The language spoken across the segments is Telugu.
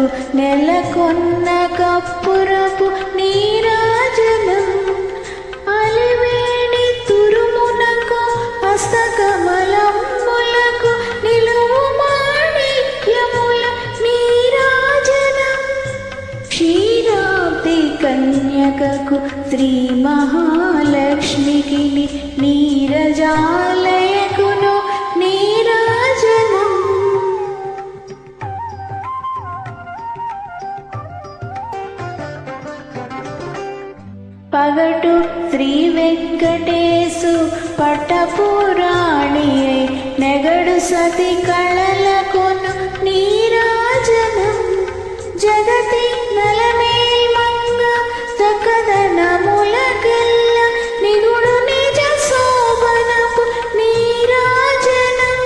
జంబులకు నెలకొన్న కప్పురపు నీరాజనం. అలివేణి తురుమునకు హస్తకమలంబులకు నిలువు మాణిక్యముల నీరాజనం. క్షీరాబ్ది కన్యకకు శ్రీ మహాలక్ష్మికి నీరజా పగటు శ్రీ వెంకటేశు పట్టపురాణి నెగడు సతి కళలకును నీరాజనం. జగతి నలమేల్ మంగ సకదనములకెల్ల నిగుడు నిజ శోభనపు నీరాజనం.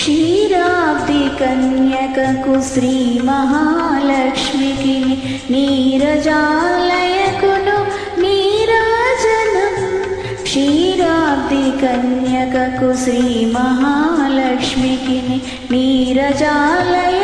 క్షీరాబ్ది కన్యకకు శ్రీ మహాలక్ష్మికి నీరజా క్షీరాబ్ది కన్యకకు శ్రీ మహాలక్ష్మికి నీరజాలయ